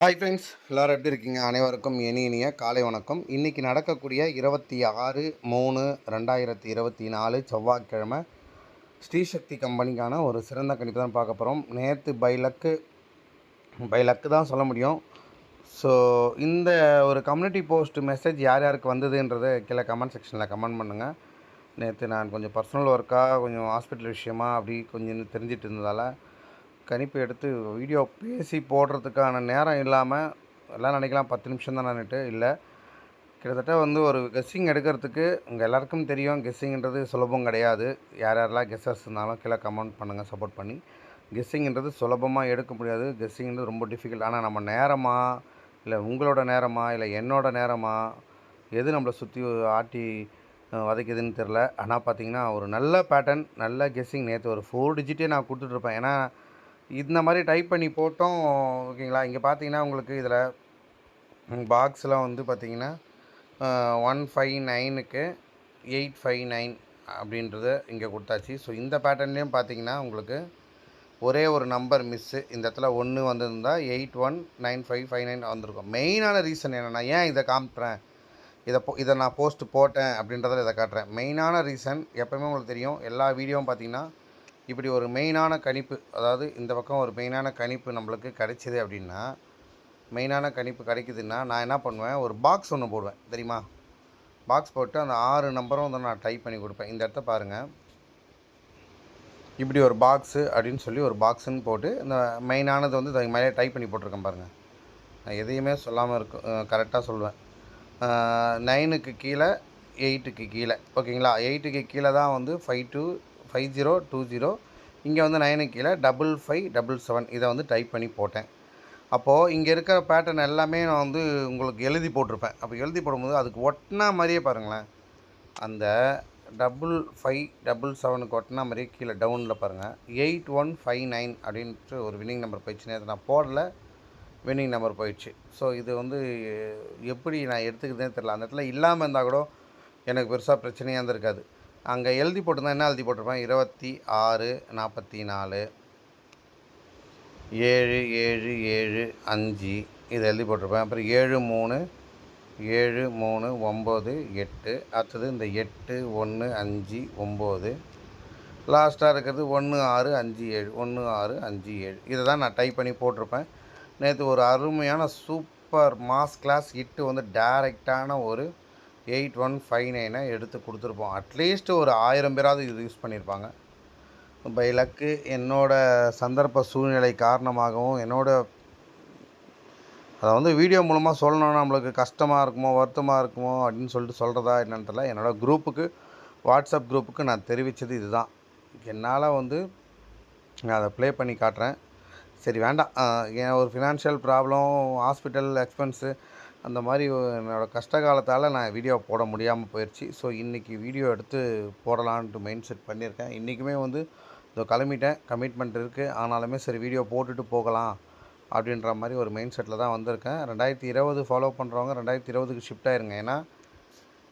Hi friends எல்லோரும் எப்படி இருக்கீங்க? அனைவருக்கும் இனி இனிய காலை வணக்கம். இன்றைக்கி நடக்கக்கூடிய இருபத்தி ஆறு மூணு ரெண்டாயிரத்தி இருபத்தி நாலு செவ்வாய்க்கிழமை ஸ்ரீசக்தி கம்பெனிக்கான ஒரு சிறந்த கணிப்பு தான் பார்க்க போகிறோம் நேற்று பை லக்கு பை லக்கு தான் சொல்ல முடியும். ஸோ இந்த ஒரு கம்யூனிட்டி போஸ்ட் மெசேஜ் யார் யாருக்கு வந்ததுன்றதை கீழே கமெண்ட் செக்ஷனில் கமெண்ட் பண்ணுங்கள் நேற்று நான் கொஞ்சம் பர்சனல் ஒர்க்காக கொஞ்சம் ஹாஸ்பிட்டல் விஷயமா அப்படி கொஞ்சம் தெரிஞ்சிட்டு இருந்ததால் கணிப்பு எடுத்து வீடியோ பேசி போடுறதுக்கான நேரம் இல்லாமல் எல்லாம் நினைக்கலாம். பத்து நிமிஷம் தான் நின்றுட்டு இல்லை. கிட்டத்தட்ட வந்து ஒரு கெஸ்ஸிங் எடுக்கிறதுக்கு உங்கள் எல்லாருக்கும் தெரியும். கெஸ்ஸிங்கிறது சுலபம் கிடையாது. யார் யாரெல்லாம் கெஸ்ஸர்ஸ் இருந்தாலும் கீழே கமெண்ட் பண்ணுங்கள் சப்போர்ட் பண்ணி. கெஸ்ஸிங்கிறது சுலபமாக எடுக்க முடியாது. கெஸ்ஸிங்கிறது ரொம்ப டிஃபிகல்ட் ஆனால் நம்ம நேரமா இல்லை உங்களோட நேரமா இல்லை என்னோட நேரமா எது நம்மளை சுற்றி ஆட்டி வதைக்குதுன்னு தெரில ஆனால் பார்த்தீங்கன்னா ஒரு நல்ல பேட்டர்ன் நல்ல கெஸ்ஸிங் நேற்று ஒரு ஃபோர் டிஜிட்டே நான் கொடுத்துட்ருப்பேன் ஏன்னா இந்த மாதிரி டைப் பண்ணி போட்டோம் ஓகேங்களா இங்கே பார்த்தீங்கன்னா உங்களுக்கு இதில் பாக்ஸ்லாம் வந்து பார்த்தீங்கன்னா ஒன் ஃபைவ் நைனுக்கு எயிட் ஃபைவ் நைன் அப்படின்றத இங்கே கொடுத்தாச்சு. ஸோ இந்த பேட்டர்ன்லேயும் பார்த்தீங்கன்னா உங்களுக்கு ஒரே ஒரு நம்பர் மிஸ்ஸு இந்த இடத்துல ஒன்று வந்திருந்தால் eight one nine five five nine வந்திருக்கும். மெயினான ரீசன் என்னென்னா ஏன் இதை காமிப்பேன் இதை போ இதை நான் போஸ்ட்டு போட்டேன் அப்படின்றதில் இதை காட்டுறேன். மெயினான ரீசன் எப்போயுமே உங்களுக்கு தெரியும். எல்லா வீடியோவும் பார்த்தீங்கன்னா இப்படி ஒரு மெயினான கணிப்பு அதாவது இந்த பக்கம் ஒரு மெயினான கணிப்பு நம்மளுக்கு கிடைச்சிது அப்படின்னா மெயினான கணிப்பு கிடைக்குதுன்னா நான் என்ன பண்ணுவேன்? ஒரு பாக்ஸ் ஒன்று போடுவேன் தெரியுமா? பாக்ஸ் போட்டு அந்த ஆறு நம்பரும் வந்து நான் டைப் பண்ணி கொடுப்பேன். இந்த இடத்த பாருங்கள் இப்படி ஒரு பாக்ஸு அப்படின்னு சொல்லி ஒரு பாக்ஸுன்னு போட்டு இந்த மெயினானது வந்து இதுக்கு மேலே டைப் பண்ணி போட்டிருக்கேன் பாருங்கள் நான் எதையுமே சொல்லாமல் இருக்கும் கரெக்டாக சொல்லுவேன். நைனுக்கு கீழே எயிட்டுக்கு கீழே ஓகேங்களா எயிட்டுக்கு கீழே தான் வந்து five two five zero two zero இங்கே வந்து நைனு கீழே டபுள் ஃபைவ் டபுள் செவன் இதை வந்து டைப் பண்ணி போட்டேன். அப்போது இங்கே இருக்கிற பேட்டர்ன் எல்லாமே நான் வந்து உங்களுக்கு எழுதி போட்டிருப்பேன். அப்போ எழுதி போடும்போது அதுக்கு ஒட்டினா மாதிரியே பாருங்களேன். அந்த டபுள் ஃபைவ் டபுள் செவனுக்கு ஒட்டினா மாதிரியே கீழே டவுனில் பாருங்கள் எயிட் ஒன் ஃபைவ் நைன் அப்படின்ட்டு ஒரு வின்னிங் நம்பர் போயிடுச்சு. நேற்று நான் போடல. வின்னிங் நம்பர் போயிடுச்சு. ஸோ இது வந்து எப்படி நான் எடுத்துக்கிறதே தெரில அந்த இடத்துல இல்லாமல் இருந்தால் கூட எனக்கு பெருசாக பிரச்சனையாக இருந்திருக்காது. அங்கே எழுதி போட்டிருந்தா என்ன எழுதி போட்டிருப்பேன்? இருபத்தி ஆறு நாற்பத்தி நாலு ஏழு ஏழு ஏழு அஞ்சு இதை எழுதி போட்டிருப்பேன். அப்புறம் ஏழு மூணு ஏழு மூணு ஒம்பது எட்டு அடுத்தது இந்த எட்டு ஒன்று அஞ்சு ஒம்பது லாஸ்ட்டாக இருக்கிறது ஒன்று ஆறு அஞ்சு ஏழு ஒன்று ஆறு அஞ்சு ஏழு. இதை தான் நான் டைப் பண்ணி போட்டிருப்பேன். நேற்று ஒரு அருமையான சூப்பர் மாஸ் கிளாஸ் இட்டு வந்து டைரெக்டான ஒரு எயிட் ஒன் ஃபைவ் நைனை எடுத்து கொடுத்துருப்போம். அட்லீஸ்ட் ஒரு ஆயிரம் பேராவது இது யூஸ் பண்ணியிருப்பாங்க. பை லக்கு என்னோட சந்தர்ப்ப சூழ்நிலை காரணமாகவும் என்னோட அதை வந்து வீடியோ மூலமாக சொல்லணும்னா நம்மளுக்கு கஷ்டமாக இருக்குமோ வருத்தமாக இருக்குமோ அப்படின்னு சொல்லிட்டு சொல்கிறதா என்னன்னு தெரியல. என்னோடய குரூப்புக்கு வாட்ஸ்அப் குரூப்புக்கு நான் தெரிவித்தது இதுதான். என்னால் வந்து நான் அதை ப்ளே பண்ணி காட்டுறேன். சரி வேண்டாம். ஏன் ஒரு ஃபினான்ஷியல் ப்ராப்ளம் ஹாஸ்பிட்டல் எக்ஸ்பென்ஸு அந்த மாதிரி என்னோடய கஷ்ட காலத்தால் நான் வீடியோ போட முடியாமல் போயிடுச்சு ஸோ இன்றைக்கி வீடியோ எடுத்து போடலான்ட்டு மைண்ட் செட் பண்ணியிருக்கேன். இன்றைக்குமே வந்து இதோ கிளம்பிட்டேன். கமிட்மெண்ட் இருக்குது ஆனாலுமே சரி வீடியோ போட்டுட்டு போகலாம் அப்படின்ற மாதிரி ஒரு மைண்ட் செட்டில் தான் வந்திருக்கேன். ரெண்டாயிரத்தி இருபது ஃபாலோ பண்ணுறவங்க ரெண்டாயிரத்தி இருபதுக்கு ஷிஃப்ட் ஆயிருங்க. ஏன்னா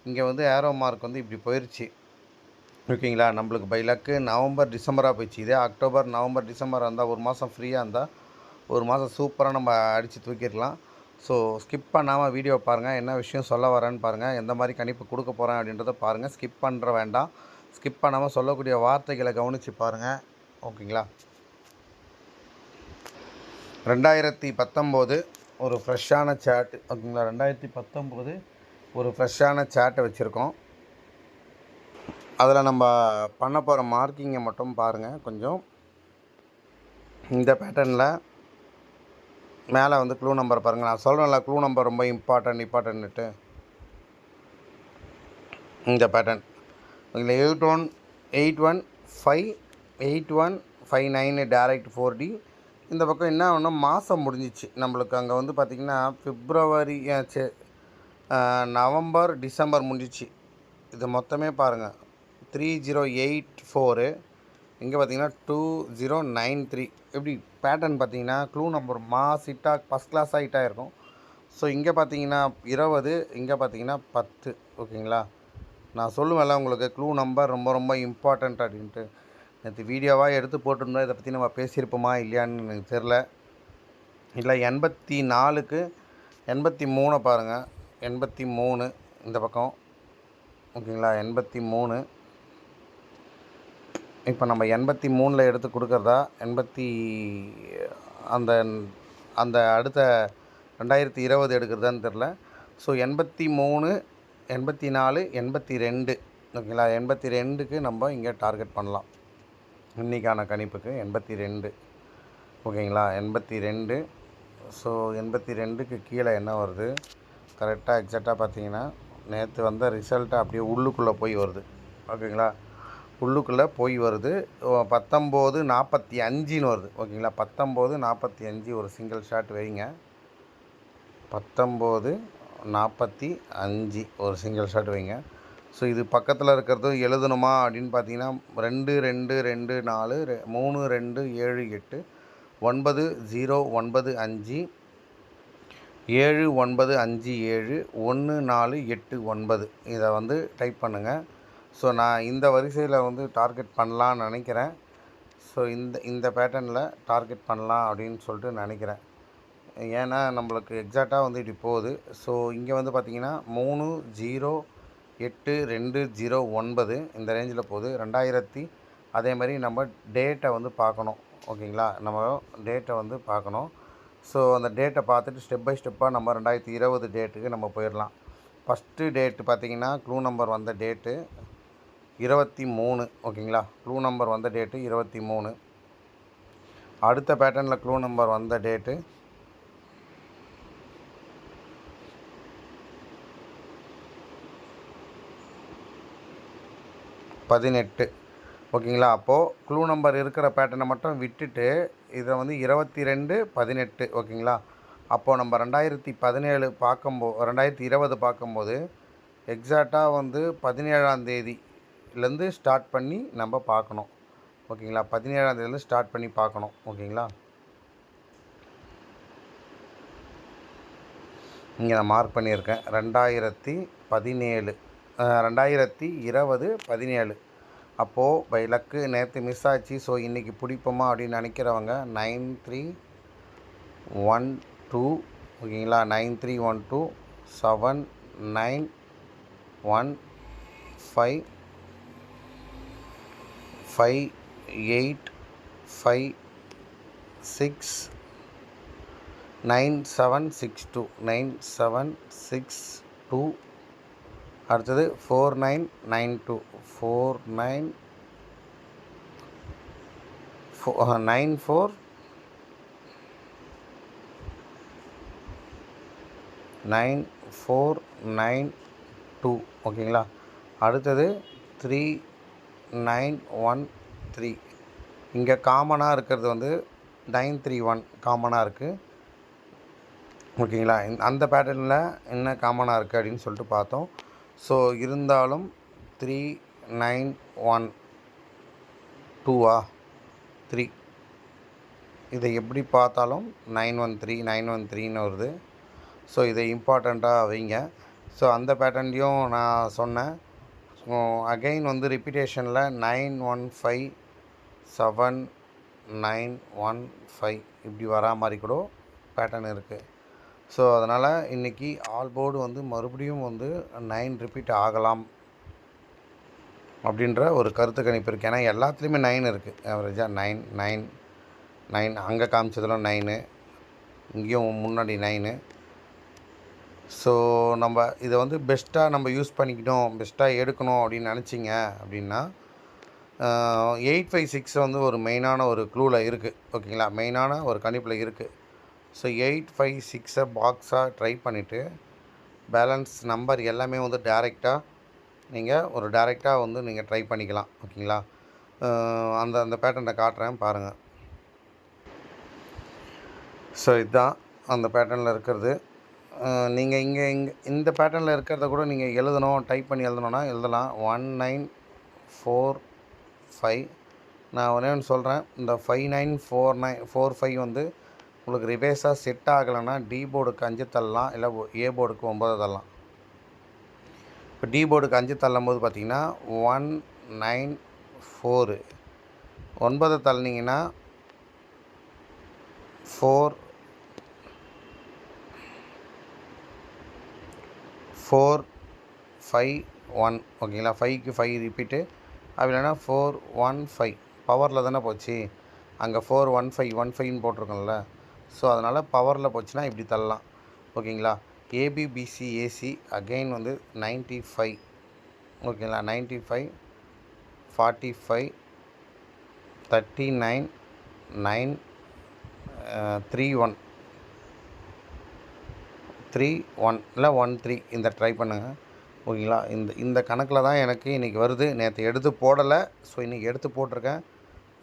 இங்கே வந்து ஏரோ மார்க் வந்து இப்படி போயிடுச்சு ஓகேங்களா? நம்மளுக்கு பை லக்கு நவம்பர் டிசம்பராக போயிடுச்சு. இதே அக்டோபர் நவம்பர் டிசம்பர் இருந்தால் ஒரு மாதம் ஃப்ரீயாக இருந்தால் ஒரு மாதம் சூப்பராக நம்ம அடித்து தூக்கிடலாம். ஸோ ஸ்கிப் பண்ணாமல் வீடியோ பாருங்கள் என்ன விஷயம் சொல்ல வரேன்னு பாருங்கள் எந்த மாதிரி கணிப்பு கொடுக்க போகிறேன் அப்படின்றத பாருங்கள் ஸ்கிப் பண்ணுற வேண்டாம். ஸ்கிப் பண்ணாமல் சொல்லக்கூடிய வார்த்தைகளை கவனித்து பாருங்கள் ஓகேங்களா? ரெண்டாயிரத்தி பத்தொம்போது ஒரு ஃப்ரெஷ்ஷான சேட் ஓகேங்களா? ரெண்டாயிரத்தி பத்தொம்போது ஒரு ஃப்ரெஷ்ஷான சேட்டை வச்சுருக்கோம். அதில் நம்ம பண்ண போகிற மார்க்கிங்கை மட்டும் பாருங்கள் கொஞ்சம். இந்த பேட்டர்னில் மேலே வந்து க்ளூ நம்பர் பாருங்கள் நான் சொல்கிறேன்ல க்ளூ நம்பர் ரொம்ப இம்பார்ட்டன்ட் இம்பார்ட்டன்ட்டு இந்த பேட்டர்ன் இதில் eight one eight one five eight one five nine direct four D இந்த பக்கம் என்ன ஒன்று மாதம் முடிஞ்சிச்சு. நம்மளுக்கு அங்கே வந்து பார்த்திங்கன்னா பிப்ரவரி நவம்பர் டிசம்பர் முடிஞ்சிச்சு. இது மொத்தமே பாருங்கள் த்ரீ ஜீரோ எயிட் ஃபோரு இங்கே பார்த்தீங்கன்னா டூ ஜீரோ நைன் த்ரீ எப்படி பேட்டர்ன் பார்த்தீங்கன்னா க்ளூ நம்பர் மா ஹிட்டாக ஃபஸ்ட் கிளாஸாக ஹிட்டாக இருக்கும் ஸோ இங்கே பார்த்தீங்கன்னா இருபது இங்கே பார்த்தீங்கன்னா பத்து. ஓகேங்களா? நான் சொல்லுவேன்ல உங்களுக்கு க்ளூ நம்பர் ரொம்ப ரொம்ப இம்பார்ட்டண்ட் அப்படின்ட்டு. நேற்று வீடியோவாக எடுத்து போட்டிருந்தோம். இதை பற்றி நம்ம பேசியிருப்போமா இல்லையான்னு எனக்கு தெரில இல்லை எண்பத்தி நாலுக்கு எண்பத்தி மூணை பாருங்கள் எண்பத்தி மூணு இந்த பக்கம். ஓகேங்களா? எண்பத்தி மூணு. இப்போ நம்ம எண்பத்தி மூணில் எடுத்து கொடுக்குறதா? எண்பத்தி அந்த அந்த அடுத்த ரெண்டாயிரத்தி இருபது எடுக்கிறதான்னு தெரில. ஸோ எண்பத்தி மூணு எண்பத்தி நாலு எண்பத்தி ரெண்டு. ஓகேங்களா? எண்பத்தி ரெண்டுக்கு நம்ம இங்கே டார்கெட் பண்ணலாம். இன்றைக்கான கணிப்புக்கு எண்பத்தி ரெண்டு. ஓகேங்களா? எண்பத்தி ரெண்டு. ஸோ எண்பத்தி ரெண்டுக்கு கீழே என்ன வருது? கரெக்டாக எக்ஸாக்டாக பார்த்தீங்கன்னா நேற்று வந்த ரிசல்ட்டு அப்படியே உள்ளுக்குள்ளே போய் வருது. ஓகேங்களா? உள்ளுக்குள்ளே போய் வருது. பத்தொம்போது நாற்பத்தி அஞ்சுன்னு வருது. ஓகேங்களா? பத்தொம்போது நாற்பத்தி அஞ்சு ஒரு சிங்கிள் ஷாட் வைங்க. பத்தொம்போது நாற்பத்தி அஞ்சு ஒரு சிங்கிள் ஷாட் வைங்க. ஸோ இது பக்கத்தில் இருக்கிறது எழுதணுமா அப்படின்னு பார்த்தீங்கன்னா ரெண்டு ரெண்டு ரெண்டு நாலு ரெ- மூணு ரெண்டு ஏழு எட்டு ஒன்பது ஜீரோ ஒன்பது அஞ்சு ஏழு ஒன்பது அஞ்சு ஏழு ஒன்று நாலு எட்டு ஒன்பது. இதை வந்து டைப் பண்ணுங்கள் ஸோ நான் இந்த வரிசையில் வந்து டார்கெட் பண்ணலான்னு நினைக்கிறேன். ஸோ இந்த இந்த பேட்டர்னில் டார்கெட் பண்ணலாம் அப்படின்னு சொல்லிட்டு நினைக்கிறேன். ஏன்னா நம்மளுக்கு எக்ஸாக்டாக வந்து இப்படி போகுது. ஸோ இங்கே வந்து பார்த்திங்கன்னா மூணு ஜீரோ எட்டு ரெண்டு ஜீரோ ஒன்பது இந்த ரேஞ்சில் போகுது. ரெண்டாயிரத்தி அதே மாதிரி நம்ம டேட்டை வந்து பார்க்கணும். ஓகேங்களா? நம்ம டேட்டை வந்து பார்க்கணும். ஸோ அந்த டேட்டை பார்த்துட்டு ஸ்டெப் பை ஸ்டெப்பாக நம்ம ரெண்டாயிரத்தி இருபது டேட்டுக்கு நம்ம போயிடலாம். ஃபஸ்ட்டு டேட்டு பார்த்தீங்கன்னா க்ளூ நம்பர் வந்த டேட்டு இருபத்தி மூணு ஓகேங்களா? க்ளூ நம்பர் வந்த டேட்டு இருபத்தி மூணு. அடுத்த பேட்டர்னில் க்ளூ நம்பர் வந்த டேட்டு பதினெட்டு. ஓகேங்களா? அப்போது க்ளூ நம்பர் இருக்கிற பேட்டர்னை மட்டும் விட்டுட்டு இதை வந்து இருபத்தி ரெண்டு பதினெட்டு ஓகேங்களா? அப்போது நம்ம ரெண்டாயிரத்தி பதினேழு பார்க்கும்போ ரெண்டாயிரத்தி இருபது பார்க்கும்போது எக்ஸாக்டாக வந்து பதினேழாம் தேதியிலேருந்து ஸ்டார்ட் பண்ணி நம்ம பார்க்கணும். ஓகேங்களா? பதினேழாம் தேதியிலேருந்து ஸ்டார்ட் பண்ணி பார்க்கணும். ஓகேங்களா? இங்கே நான் மார்க் பண்ணியிருக்கேன். ரெண்டாயிரத்தி பதினேழு. ரெண்டாயிரத்தி இருபது பதினேழு. அப்போது பை லக்கு நேற்று மிஸ் ஆச்சு. ஸோ இன்றைக்கி பிடிப்போமா அப்படின்னு நினைக்கிறவங்க நைன் த்ரீ ஒன் டூ ஓகேங்களா? Nine three one two seven nine one five five eight five six nine seven six two nine seven six two அடுத்தது four nine nine two four nine four nine four nine four nine two ஓகேங்களா அடுத்தது three nine one three. இங்கே காமனாக இருக்கிறது வந்து nine three one காமனாக இருக்குது ஓகேங்களா? அந்த பேட்டர்னில் என்ன காமனாக இருக்குது அப்படின்னு சொல்லிட்டு பார்த்தோம். ஸோ இருந்தாலும் த்ரீ நைன் ஒன் டூவா த்ரீ இதை எப்படி பார்த்தாலும் nine one three nine one த்ரீன்னு வருது. ஸோ இதை இம்பார்ட்டண்ட்டாக வைங்க. ஸோ அந்த பேட்டர்ன்லேயும் நான் சொன்னேன். அகெயின் அகைன் வந்து ரிப்பீட்டேஷனில் nine one five seven nine one five இப்படி வரா மாதிரி கூட பேட்டர்ன் இருக்குது ஸோ அதனால் இன்றைக்கி ஆல் போர்டு வந்து மறுபடியும் வந்து நைன் ரிப்பீட் ஆகலாம் அப்படின்ற ஒரு கருத்து கணிப்பு இருக்குது ஏன்னா எல்லாத்துலேயுமே நைன் இருக்குது ஆவரேஜாக நைன் நைன் நைன் அங்கே காமிச்சதில் நைனு இங்கேயும் முன்னாடி நைனு ஸோ நம்ம இதை வந்து பெஸ்ட்டாக நம்ம யூஸ் பண்ணிக்கிட்டோம் பெஸ்ட்டாக எடுக்கணும் அப்படின்னு நினச்சிங்க அப்படின்னா எயிட் ஃபைவ் சிக்ஸ் வந்து ஒரு மெயினான ஒரு க்ளூவில் இருக்குது ஓகேங்களா மெயினான ஒரு கணிப்பில் இருக்குது ஸோ எயிட் ஃபைவ் சிக்ஸை பாக்ஸாக ட்ரை பண்ணிவிட்டு பேலன்ஸ் நம்பர் எல்லாமே வந்து டேரெக்டாக நீங்கள் ஒரு டேரெக்டாக வந்து நீங்கள் ட்ரை பண்ணிக்கலாம். ஓகேங்களா அந்த அந்த பேட்டர்னை காட்டுறேன் பாருங்கள் ஸோ இதுதான் அந்த பேட்டர்னில் இருக்கிறது. நீங்கள் இங்கே இங்கே இந்த பேட்டர்னில் இருக்கிறத கூட நீங்கள் எழுதணும் டைப் பண்ணி எழுதணும்னா எழுதலாம். ஒன் நைன் ஃபோர் ஃபைவ் நான் ஒரே ஒன்று சொல்கிறேன் இந்த five nine four nine four five வந்து உங்களுக்கு ரிவேஸாக செட் ஆகலைன்னா டி போர்டுக்கு அஞ்சு தள்ளலாம் இல்லை ஏ போர்டுக்கு ஒம்பது தள்ளலாம். இப்போ டி போர்டுக்கு அஞ்சு தள்ளும் போது பார்த்தீங்கன்னா ஒன் நைன் ஃபோரு ஒன்பதை தள்ளினீங்கன்னா ஃபோர் ஃபோர் ஃபைவ் ஒன் ஓகேங்களா? ஃபைவ்க்கு ஃபைவ் ரிப்பீட்டு அப்படி இல்லைன்னா ஃபோர் ஒன் ஃபைவ். பவரில் தானே போச்சு? அங்கே ஃபோர் ஒன் ஃபைவ் ஒன் ஃபைவ்னு போட்டிருக்கோம்ல. ஸோ அதனால் பவரில் போச்சுன்னா இப்படி தள்ளலாம். ஓகேங்களா? ஏபிபிசி ஏசி அகெயின் வந்து நைன்ட்டி ஃபைவ் ஓகேங்களா? Ninety five forty five thirty nine nine three one three one இல்லை ஒன் த்ரீ இந்த ட்ரை பண்ணுங்கள் ஓகேங்களா? இந்த இந்த கணக்கில் தான் எனக்கு இன்றைக்கி வருது. நேற்று எடுத்து போடலை. ஸோ இன்றைக்கி எடுத்து போட்டிருக்கேன்.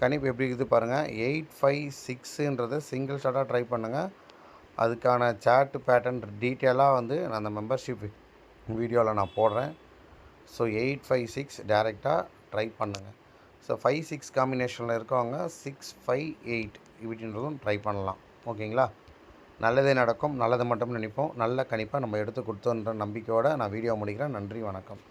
கணிப்பு எப்படி இருக்குது பாருங்கள் எயிட் ஃபைவ் சிக்ஸுன்றதை சிங்கிள் ஷாட்டாக ட்ரை பண்ணுங்கள் அதுக்கான சேட்டு பேட்டர்ன் டீட்டெயிலாக வந்து நான் அந்த மெம்பர்ஷிப் வீடியோவில் நான் போடுறேன். ஸோ எயிட் ஃபைவ் சிக்ஸ் டேரெக்டாக ட்ரை பண்ணுங்கள் ஸோ ஃபைவ் சிக்ஸ் காம்பினேஷனில் இருக்கவங்க சிக்ஸ் ஃபைவ் எயிட் இப்படின்றதும் ட்ரை பண்ணலாம். ஓகேங்களா? நல்லதே நடக்கும் நல்லது மட்டும் நினைப்போம். நல்ல கணிப்பாக நம்ம எடுத்து கொடுத்தோன்ற நம்பிக்கையோடு நான் வீடியோ முடிக்கிறேன். நன்றி வணக்கம்.